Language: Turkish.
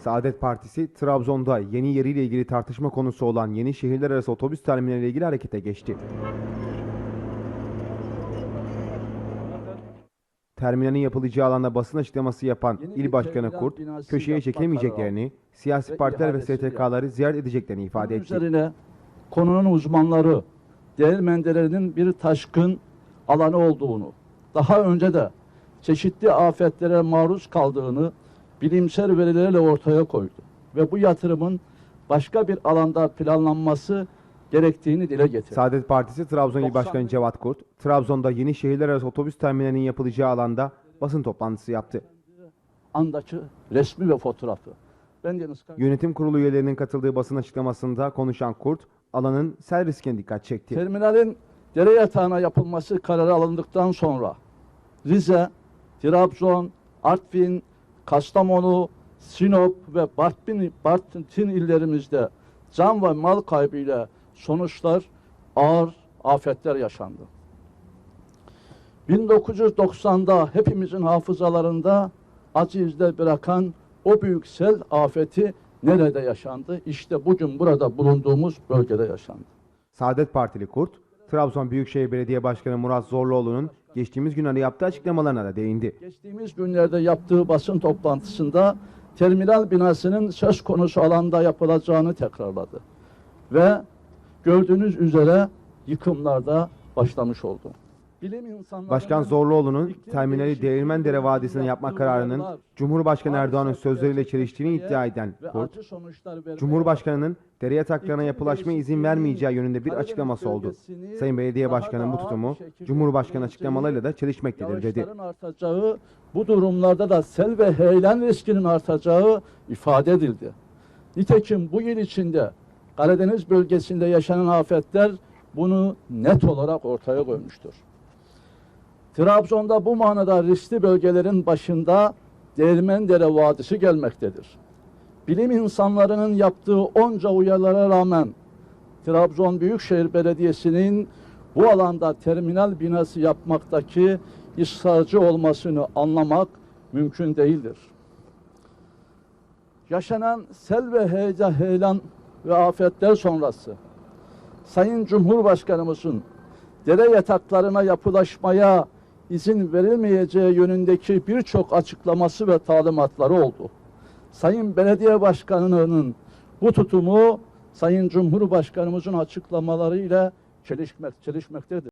Saadet Partisi Trabzon'da yeni yeriyle ilgili tartışma konusu olan yeni şehirler arası otobüs terminaliyle ilgili harekete geçti. Terminalin yapılacağı alanda basın açıklaması yapan Yeni İl Başkanı Kurt, köşeye çekilemeyeceklerini, siyasi partiler ve STK'ları ziyaret edeceklerini ifade etti. üzerine konunun uzmanları değirmendelerinin bir taşkın alanı olduğunu, daha önce de çeşitli afetlere maruz kaldığını bilimsel verilerle ortaya koydu. Ve bu yatırımın başka bir alanda planlanması gerektiğini dile getirdi. Saadet Partisi Trabzon İl 90 Başkanı Cevat Kurt, Trabzon'da yeni şehirler arası otobüs terminalinin yapılacağı alanda basın toplantısı yaptı. Andaki resmi ve fotoğrafı. Ben Deniz Yönetim kurulu üyelerinin katıldığı basın açıklamasında konuşan Kurt, alanın sel riskine dikkat çekti. Terminalin dere yatağına yapılması kararı alındıktan sonra Rize, Trabzon, Artvin, Kastamonu, Sinop ve Bartın, Bartın illerimizde can ve mal kaybıyla sonuçlar ağır afetler yaşandı. 1990'da hepimizin hafızalarında acı izler bırakan o büyük sel afeti nerede yaşandı? İşte bugün burada bulunduğumuz bölgede yaşandı. Saadet Partili Kurt, Trabzon Büyükşehir Belediye Başkanı Murat Zorluoğlu'nun geçtiğimiz günlerde yaptığı açıklamalarına da değindi. Geçtiğimiz günlerde yaptığı basın toplantısında terminal binasının söz konusu alanda yapılacağını tekrarladı. Ve gördüğünüz üzere yıkımlarda başlamış oldu. Bilim Başkan Zorluoğlu'nun terminali Değirmendere Vadisi'ne yapma kararının Cumhurbaşkanı Erdoğan'ın sözleriyle çeliştiğini iddia eden Kurt, Cumhurbaşkanı'nın dere yataklarına İklim yapılaşmaya izin vermeyeceği yönünde bir açıklaması oldu. Sayın Belediye Başkanı'nın bu tutumu Cumhurbaşkanı açıklamalarıyla da çelişmektedir dedi. Artacağı, bu durumlarda da sel ve heyelan riskinin artacağı ifade edildi. Nitekim bu yıl içinde Karadeniz bölgesinde yaşanan afetler bunu net olarak ortaya koymuştur. Trabzon'da bu manada riskli bölgelerin başında Değirmendere Vadisi gelmektedir. Bilim insanlarının yaptığı onca uyarılara rağmen Trabzon Büyükşehir Belediyesi'nin bu alanda terminal binası yapmaktaki ısrarcı olmasını anlamak mümkün değildir. Yaşanan sel ve heyecan, heyelan ve afetler sonrası Sayın Cumhurbaşkanımızın dere yataklarına yapılaşmaya izin verilmeyeceği yönündeki birçok açıklaması ve talimatları oldu. Sayın Belediye Başkanı'nın bu tutumu Sayın Cumhurbaşkanımızın açıklamalarıyla çelişmek, çelişmektedir.